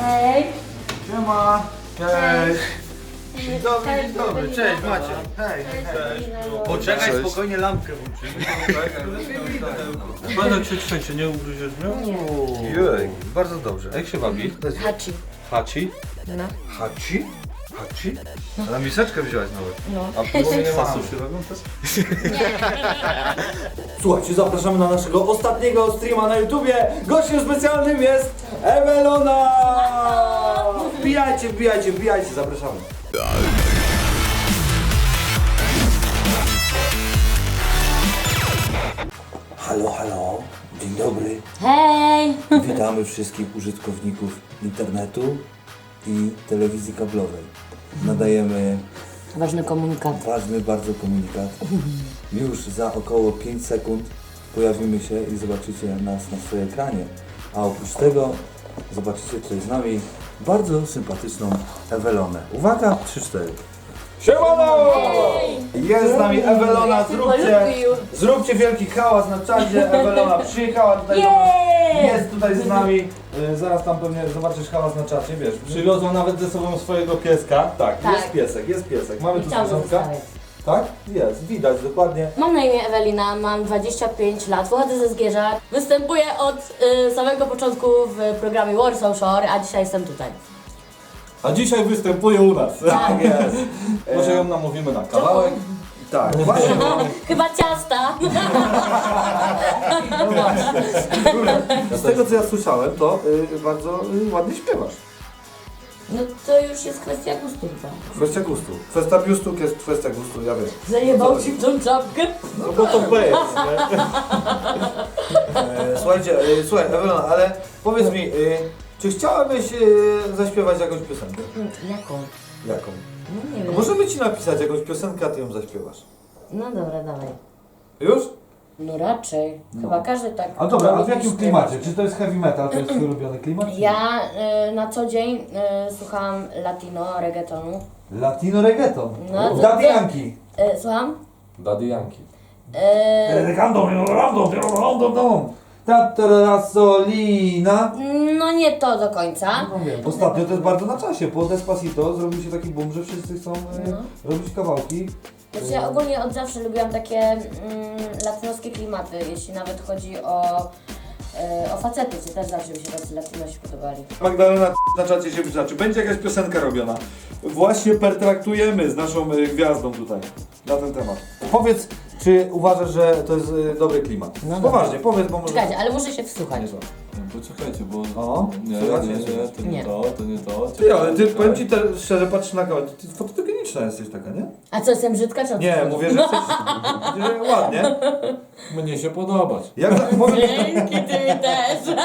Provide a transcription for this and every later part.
Hej. Siema. Cześć. Dzień dobry, dzień dobry. Cześć Macie. Hej. Poczekaj, Cześć. spokojnie lampkę włączymy. Panek się trzęsie, nie ugryziesz mnie? Jej, bardzo dobrze. Jak się bawi? Hachi. Haci? No. Hachi? A na miseczkę wziąłeś nawet. No. A było nie ma sushi robią też? Słuchajcie, zapraszamy na naszego ostatniego streama na YouTubie. Gościem specjalnym jest Ewelona! Wbijajcie, wbijajcie, wbijajcie, zapraszamy. Halo, halo, dzień dobry. Hej. Witamy wszystkich użytkowników internetu i telewizji kablowej. Nadajemy Ważny komunikat. ważny bardzo komunikat. Już za około 5 sekund pojawimy się i zobaczycie nas na swoim ekranie. A oprócz tego zobaczycie tutaj z nami bardzo sympatyczną Ewelonę. Uwaga, 3-4. Siemano! Jest z nami Ewelona, zróbcie, zróbcie wielki hałas na czacie. Ewelona przyjechała tutaj do nas. Jest tutaj z nami. Y, Zaraz tam pewnie zobaczysz hałas na czacie, wiesz. Przywiozła nawet ze sobą swojego pieska. Tak, Tak. jest piesek, jest piesek. Mamy tu Chciałabym zwierzątka. zostawić. Tak? Jest, widać dokładnie. Mam na imię Ewelina, mam 25 lat, pochodzę ze Zgierza. Występuję od y, samego początku w programie Warsaw Shore, a dzisiaj jestem tutaj. A dzisiaj występuje u nas. Tak jest. Może ją namówimy na kawałek? Tak, właśnie. Chyba ciasta. Z tego co ja słyszałem, to y, bardzo y, ładnie śpiewasz. No to już jest kwestia gustu chyba. Kwestia gustu. Kwestia biustu jest kwestia gustu, ja wiem. Zajebał ci w tą czapkę? No bo to B jest, nie? E, słuchajcie, e, słuchaj Ewelona, ale powiedz mi, e, czy chciałabyś e, zaśpiewać jakąś piosenkę? Mm, Jaką? Jaką? No nie No wiem. możemy ci napisać jakąś piosenkę, a ty ją zaśpiewasz. No dobra, dawaj. Już? No raczej. Chyba każdy tak. A dobra, a w jakim śpiewa. klimacie? Czy to jest heavy metal, to jest twój ulubiony klimat? czy nie? Ja y, na co dzień y, słucham latino, reggaetonu. Latino reggaeton. No, to- Daddy Yankee. Y, słucham? Daddy Yankee. Y, Random, random, random, random. Tatrasolina. no nie to do końca. No wiem, ostatnio to jest bardzo na czasie. Po Despacito zrobił się taki boom, że wszyscy chcą e, No. robić kawałki. Znaczy ja ogólnie od zawsze lubiłam takie mm, latynoskie klimaty, jeśli nawet chodzi o, y, o facetów, to też zawsze mi się tacy latynosi podobali. Magdalena na czacie się pyta, czy będzie jakaś piosenka robiona? Właśnie pertraktujemy z naszą y, gwiazdą tutaj na ten temat. Powiedz, czy uważasz, że to jest y, dobry klimat? No dobra. Poważnie, powiedz, bo może... Czekajcie, ale muszę się wsłuchać. Poczekajcie, bo... O, Nie, słychać, nie, nie nie, to nie, Nie. to, to nie to. Ty, ale ty, powiem ci te, szczerze, patrz na kamerę, ty fotogeniczna jesteś taka, nie? A co, jestem brzydka czy o co Nie, chodzi? mówię, że jesteś że ładnie. Mnie się podobać. Jak za- powiem, Dzięki, ty mi też.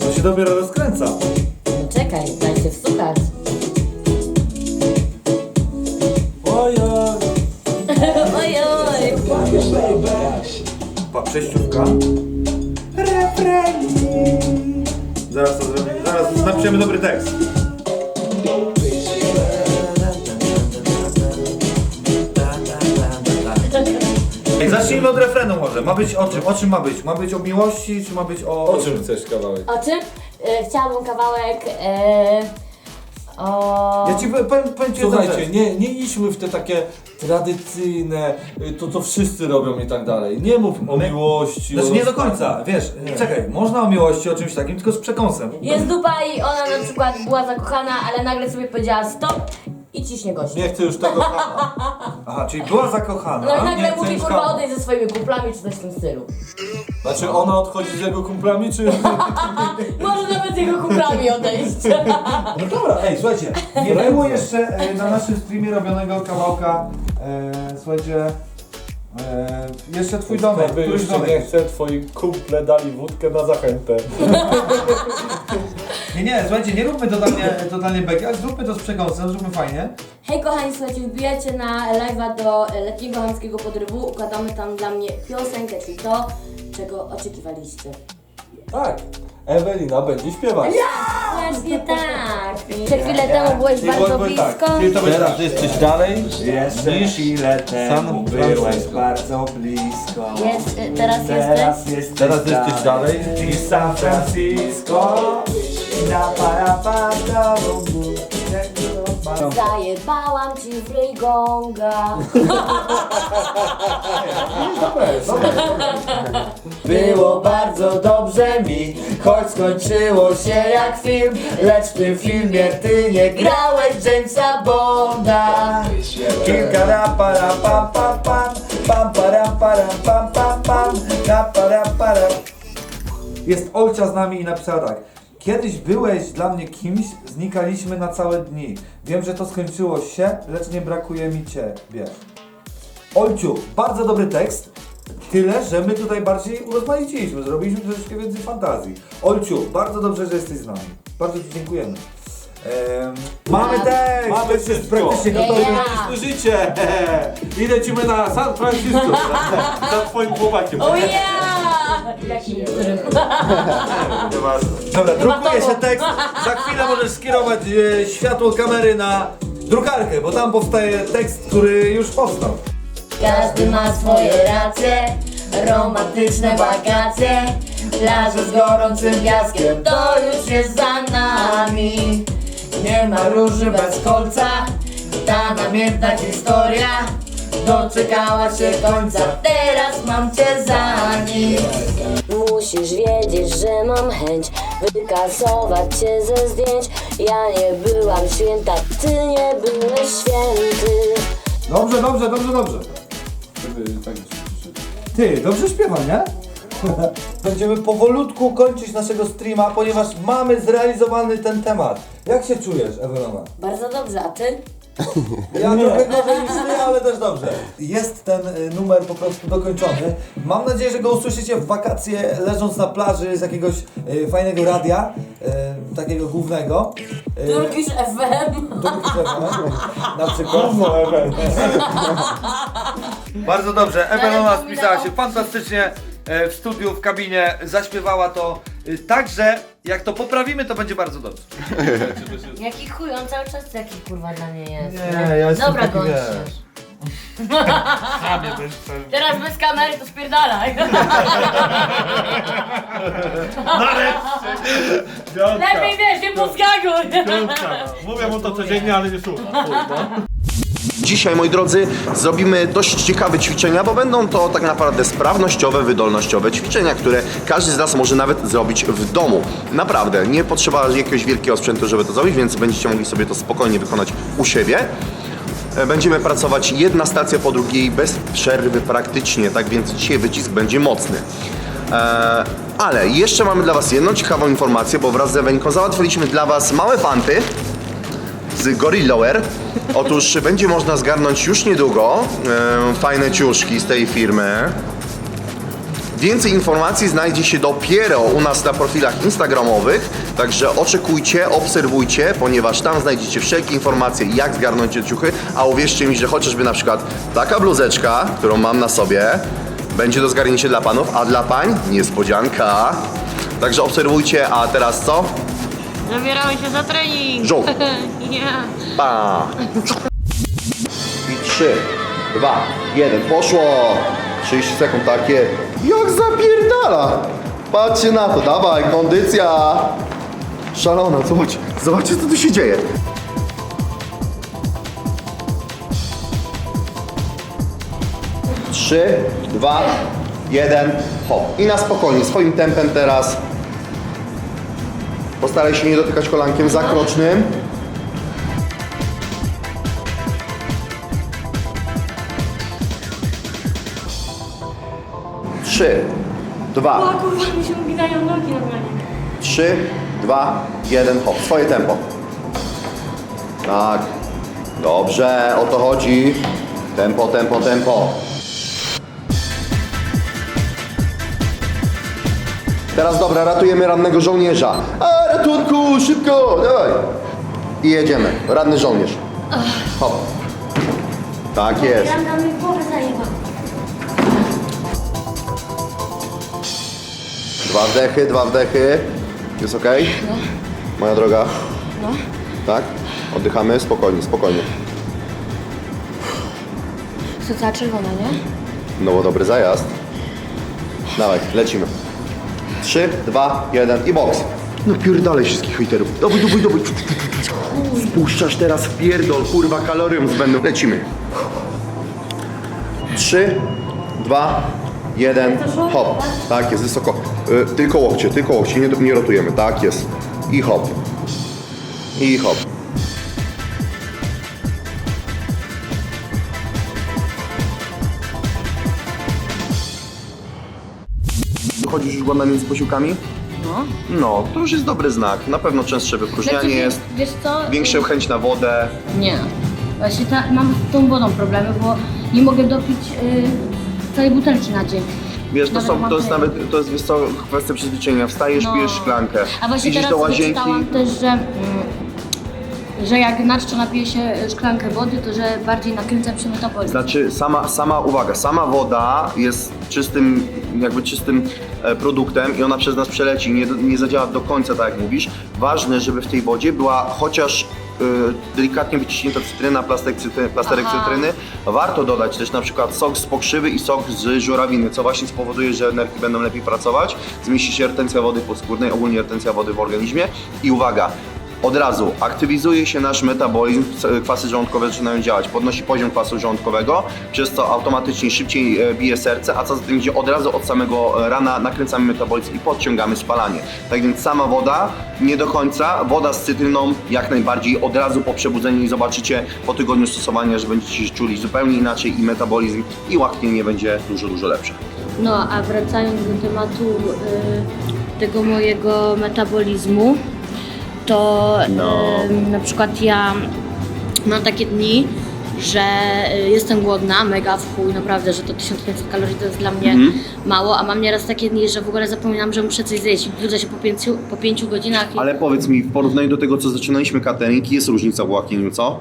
to się dopiero rozkręca. No czekaj, daj się wsłuchać. Refren. Zaraz to zrobimy, zaraz napiszemy dobry tekst. Ej, Zacznijmy od refrenu może. Ma być o czym? O czym ma być? Ma być o miłości, czy ma być o... O czym chcesz kawałek? O czym? E, chciałabym kawałek e, o... Ja ci powiem, powiem ci jedną Słuchajcie, rzecz. nie, nie idźmy w te takie tradycyjne, y, to co wszyscy robią i tak dalej. Nie mów o My- miłości. Znaczy o nie do rozstaniu. końca, wiesz, czekaj, można o miłości, o czymś takim, tylko z przekąsem. Jest dupa i ona na przykład była zakochana, ale nagle sobie powiedziała stop i ciśnie gość. Nie chcę już tego Aha, czyli była zakochana. No i nie nagle mówi kurwa kawa. odejdź ze swoimi kuplami czy coś w tym stylu. Znaczy ona odchodzi z jego kumplami, czy... Może z jego kuplami odejść. No dobra, ej, słuchajcie, nie było jeszcze e, na naszym streamie robionego kawałka, e, słuchajcie, e, jeszcze twój domek, Jakby któryś jeszcze nie chce, twoi kumple dali wódkę na zachętę. Nie, nie, słuchajcie, nie róbmy totalnie, totalnie beki, ale zróbmy to z przekąsem, zróbmy fajnie. Hej kochani, słuchajcie, wbijacie na live'a do e, letniego chamskiego podrywu. Układamy tam dla mnie piosenkę, czyli to, czego oczekiwaliście. Tak, Ewelina będzie śpiewać. Właśnie tak. I jeszcze chwilę temu byłeś bardzo tak, blisko. czyli to będzie Teraz jesteś dalej Jeszcze niż chwilę temu San byłeś Francisco. bardzo blisko. Jest, y, teraz Teraz jesteś? jesteś, Teraz jesteś dalej. niż San Francisco. Na para Zajebałam ci w ryj gonga. Było bardzo dobrze mi, choć skończyło się jak film. Lecz w tym filmie ty nie grałeś Jamesa Bonda. Kilka rapa rapa pam. Pam Pam para para pam pam pam. Rapa rapa rap Jest Olcia z nami i napisała tak Kiedyś byłeś dla mnie kimś, znikaliśmy na całe dni Wiem, że to skończyło się, lecz nie brakuje mi ciebie Olciu, bardzo dobry tekst. Tyle, że my tutaj bardziej urozmaiciliśmy, zrobiliśmy troszeczkę więcej fantazji. Olciu, bardzo dobrze, że jesteś z nami. Bardzo Ci dziękujemy. Ehm, mamy tekst! Mamy tekst jest wszystko. praktycznie Nie, gotowy. ja. I lecimy na San Francisco za twoim chłopakiem. Ja! Jaki murzyn. Dobra, drukuje się tekst. Za chwilę możesz skierować e, światło kamery na drukarkę, bo tam powstaje tekst, który już powstał. Każdy ma swoje racje, romantyczne wakacje, plaże z gorącym piaskiem, to już jest za nami. Nie ma róży bez kolca, ta namiętna historia doczekała się końca, teraz mam cię za nic. Musisz wiedzieć, że mam chęć wykasować cię ze zdjęć. Ja nie byłam święta, ty nie byłeś święty. Dobrze, dobrze, dobrze, dobrze. Ty, dobrze śpiewa, nie? Będziemy powolutku kończyć naszego streama, ponieważ mamy zrealizowany ten temat. Jak się czujesz, Ewelona? Bardzo dobrze, a ty? Ja trochę gorzej niż ty, ale też dobrze. Jest ten y, numer po prostu dokończony. Mam nadzieję, że go usłyszycie w wakacje, leżąc na plaży z jakiegoś y, fajnego radia, y, takiego głównego. Y, Turkish FM. Turkish FM, na przykład. Bardzo dobrze, Ewelona spisała się fantastycznie w studiu, w kabinie, zaśpiewała to y, tak, że jak to poprawimy, to będzie bardzo dobrze. Jaki chuj, on cały czas taki kurwa dla mnie jest. Nie, ja jestem Dobra, taki, gość. wiesz. Teraz bez kamery to spierdalaj. Lepiej wiesz, nie podskakuj. Mówię mu to codziennie, ale nie słucha. Dzisiaj, moi drodzy, zrobimy dość ciekawe ćwiczenia, bo będą to tak naprawdę sprawnościowe, wydolnościowe ćwiczenia, które każdy z nas może nawet zrobić w domu. Naprawdę, nie potrzeba jakiegoś wielkiego sprzętu, żeby to zrobić, więc będziecie mogli sobie to spokojnie wykonać u siebie. E, Będziemy pracować jedna stacja po drugiej bez przerwy praktycznie, tak więc dzisiaj wycisk będzie mocny. Eee, ale jeszcze mamy dla Was jedną ciekawą informację, bo wraz z Ewenką załatwiliśmy dla Was małe fanty z Gorillaware. Otóż będzie można zgarnąć już niedługo e, fajne ciuszki z tej firmy. Więcej informacji znajdzie się dopiero u nas na profilach instagramowych, także oczekujcie, obserwujcie, ponieważ tam znajdziecie wszelkie informacje, jak zgarnąć te ciuchy, a uwierzcie mi, że chociażby na przykład taka bluzeczka, którą mam na sobie, będzie do zgarnięcia dla panów, a dla pań niespodzianka. Także obserwujcie, a teraz co? Zabieramy się za trening. Żółw. Ja. Pa! I 3, 2, 1, poszło! 30 sekund takie. Jak zapierdala! Patrzcie na to, dawaj, kondycja! Szalona, zobacz, zobaczcie co tu się dzieje. Trzy, dwa, jeden, hop. I na spokojnie, swoim tempem teraz. Postaraj się nie dotykać kolankiem zakrocznym. Trzy, dwa, kurwa, mi się uginają nogi normalnie. trzy, dwa, jeden, hop. Swoje tempo. Tak. Dobrze, o to chodzi. Tempo, tempo, tempo. Teraz dobra, ratujemy rannego żołnierza. A, ratunku, szybko, dawaj. I jedziemy. Ranny żołnierz. Hop. Tak jest. Mi głowę. Dwa wdechy, dwa wdechy. Jest ok? Moja droga. Tak? Oddychamy spokojnie, spokojnie. Cała czerwona, nie? No bo dobry zajazd. Dawaj, lecimy. 3, 2, 1 i boks. No pierdolę wszystkich hejterów. Dawaj, dawaj, dawaj. Spuszczasz teraz w pierdol, kurwa, kalorium zbędną. Lecimy. 3, 2, 1, hop. Tak jest, wysoko. Y, tylko łokcie, tylko łokcie, nie, nie rotujemy. Tak jest. I hop. I hop. Chodzisz już głodna między posiłkami? No. No, to już jest dobry znak. Na pewno częstsze wypróżnianie jest, Wiesz co? większa chęć na wodę. Nie. Właśnie ta, mam z tą wodą problemy, bo nie mogę dopić y, całej butelki na dzień. Wiesz, to, Nawet są, to jest nawet, to jest wiesz co, kwestia przyzwyczajenia. Wstajesz, No. pijesz szklankę, A właśnie idziesz teraz do łazienki. wyczytałam też, że, mm, że jak naczczo napije się szklankę wody, to że bardziej nakręca się metabolizm. Znaczy, sama, sama uwaga, sama woda jest czystym, jakby czystym e, produktem i ona przez nas przeleci, nie, nie zadziała do końca, tak jak mówisz. Ważne, żeby w tej wodzie była chociaż delikatnie wyciśnięta cytryna, plasterek, cytry, plasterek Aha. cytryny. Warto dodać też na przykład sok z pokrzywy i sok z żurawiny, co właśnie spowoduje, że nerki będą lepiej pracować, zmniejszy się retencja wody poskórnej, ogólnie retencja wody w organizmie. I uwaga, od razu aktywizuje się nasz metabolizm, kwasy żołądkowe zaczynają działać, podnosi poziom kwasu żołądkowego, przez co automatycznie szybciej e, bije serce, a co za tym idzie od razu od samego rana nakręcamy metabolizm i podciągamy spalanie. Tak więc sama woda nie do końca, woda z cytryną jak najbardziej od razu po przebudzeniu i zobaczycie po tygodniu stosowania, że będziecie się czuli zupełnie inaczej i metabolizm i łaknienie będzie dużo, dużo lepsze. No, a wracając do tematu y, tego mojego metabolizmu, to No. y, na przykład ja mam takie dni, że y, jestem głodna, mega w chuj, naprawdę, że to 1500 kalorii to jest dla mnie Mhm. mało, a mam nieraz takie dni, że w ogóle zapominam, że muszę coś zjeść. Budzę się po pięciu, po pięciu godzinach i Ale powiedz mi, w porównaniu do tego, co zaczynaliśmy catering, jest różnica w łaknieniu, co?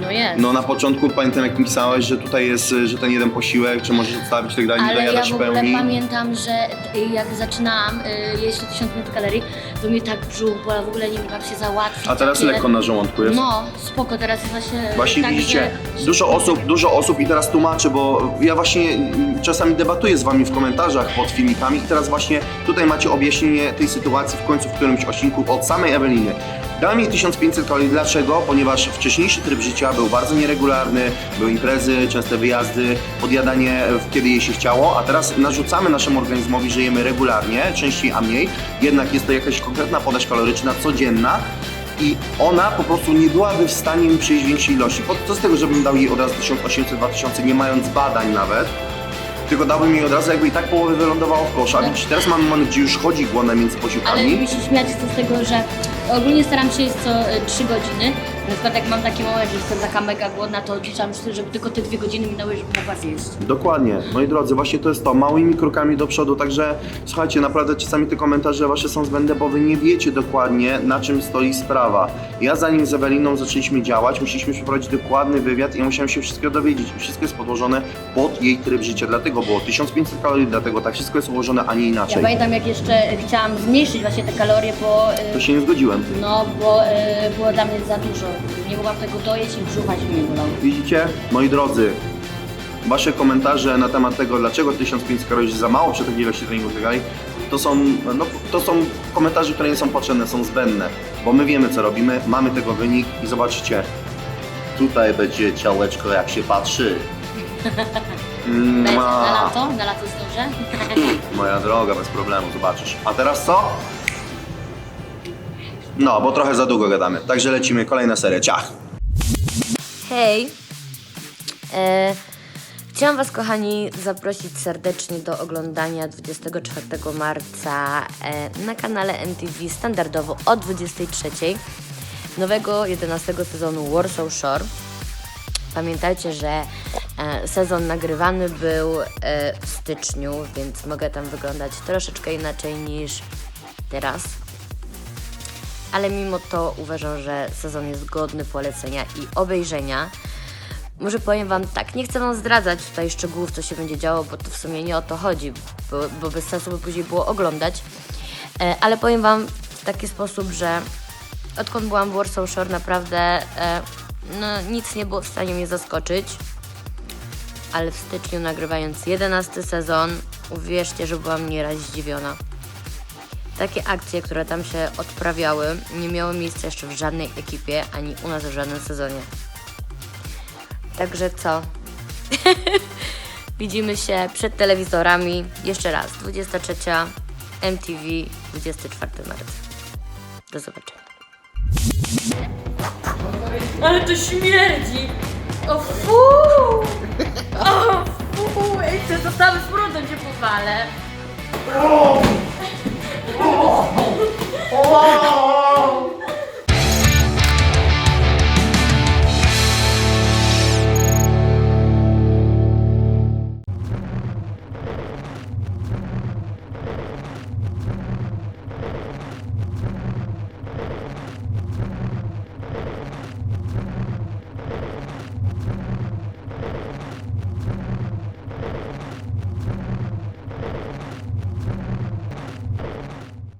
No jest. No na początku pamiętam jak mi pisałeś, że tutaj jest, że ten jeden posiłek, czy możesz odstawić i tak dalej, nie Ale ja dojadasz w ogóle pełni. pamiętam, że y, jak zaczynałam y, jeść te 1500 kalorii, to mnie tak brzuch bolał, w ogóle nie mogłam się załatwić. A teraz takie- lekko na żołądku jest. No, spoko, teraz jest właśnie Właśnie tak, widzicie, że... dużo osób, dużo osób i teraz tłumaczę, bo ja właśnie mm, czasami debatuję z wami w komentarzach pod filmikami i teraz właśnie tutaj macie objaśnienie tej sytuacji w końcu w którymś odcinku od samej Eweliny. Dała mi 1500 kalorii. Dlaczego? Ponieważ wcześniejszy tryb życia był bardzo nieregularny, były imprezy, częste wyjazdy, podjadanie kiedy jej się chciało, a teraz narzucamy naszemu organizmowi, że jemy regularnie, częściej a mniej. Jednak jest to jakaś konkretna podaż kaloryczna, codzienna, i ona po prostu nie byłaby w stanie mi przyjść większej ilości. Co z tego, żebym dał jej od razu 1800-2000, nie mając badań nawet, tylko dałbym jej od razu jakby i tak połowę wylądowało w koszu. A widzisz, teraz mamy moment, gdzie już chodzi głodna między Ale posiłkami. mi się śmiać z tego, że ogólnie staram się jeść co 3 godziny. Na przykład jak mam taki moment, że jestem taka mega głodna, to odliczam, żeby tylko te dwie godziny minęły, żebym mogła zjeść. Dokładnie, moi drodzy, właśnie to jest to, małymi krokami do przodu, także słuchajcie, naprawdę czasami te komentarze wasze są zbędne, bo wy nie wiecie dokładnie na czym stoi sprawa. Ja zanim z Eweliną zaczęliśmy działać, musieliśmy przeprowadzić dokładny wywiad i ja musiałem się wszystkiego dowiedzieć. Wszystko jest podłożone pod jej tryb życia, dlatego było 1500 kalorii, dlatego tak wszystko jest ułożone, a nie Ja inaczej. pamiętam jak jeszcze chciałam zmniejszyć właśnie te kalorie, bo... y, To się nie zgodziłem. No, bo y, było dla mnie za dużo. Nie mogłam tego dojeść i brzucha się mnie bolał. Widzicie, moi drodzy, wasze komentarze na temat tego, dlaczego 1500 kalorii jest za mało przy takiej ilości treningu i tak dalej, to są, no, to są komentarze, które nie są potrzebne, są zbędne, bo my wiemy co robimy, mamy tego wynik i zobaczycie, tutaj będzie ciałeczko jak się patrzy. Na, lato? Na lato zdążę? Moja droga, bez problemu, zobaczysz. A teraz co? No, bo trochę za długo gadamy, także lecimy, kolejna seria, ciach! Hej! E, chciałam Was, kochani, zaprosić serdecznie do oglądania 24 marca e, na kanale NTV standardowo o 23 nowego 11 sezonu Warsaw Shore. Pamiętajcie, że e, sezon nagrywany był e, w styczniu, więc mogę tam wyglądać troszeczkę inaczej niż teraz ale mimo to uważam, że sezon jest godny polecenia i obejrzenia. Może powiem Wam tak, nie chcę Wam zdradzać tutaj szczegółów, co się będzie działo, bo to w sumie nie o to chodzi, bo, bo bez sensu by później było oglądać, e, ale powiem Wam w taki sposób, że odkąd byłam w Warsaw Shore naprawdę e, no, nic nie było w stanie mnie zaskoczyć. Ale w styczniu nagrywając 11 sezon, uwierzcie, że byłam nieraz zdziwiona. Takie akcje, które tam się odprawiały, nie miały miejsca jeszcze w żadnej ekipie, ani u nas w żadnym sezonie. Także co? Widzimy się przed telewizorami. Jeszcze raz, 23 MTV, 24 marca. Do zobaczenia. Ale to śmierdzi! O fu! O fu! Ej, to zostały z brudem się powalę.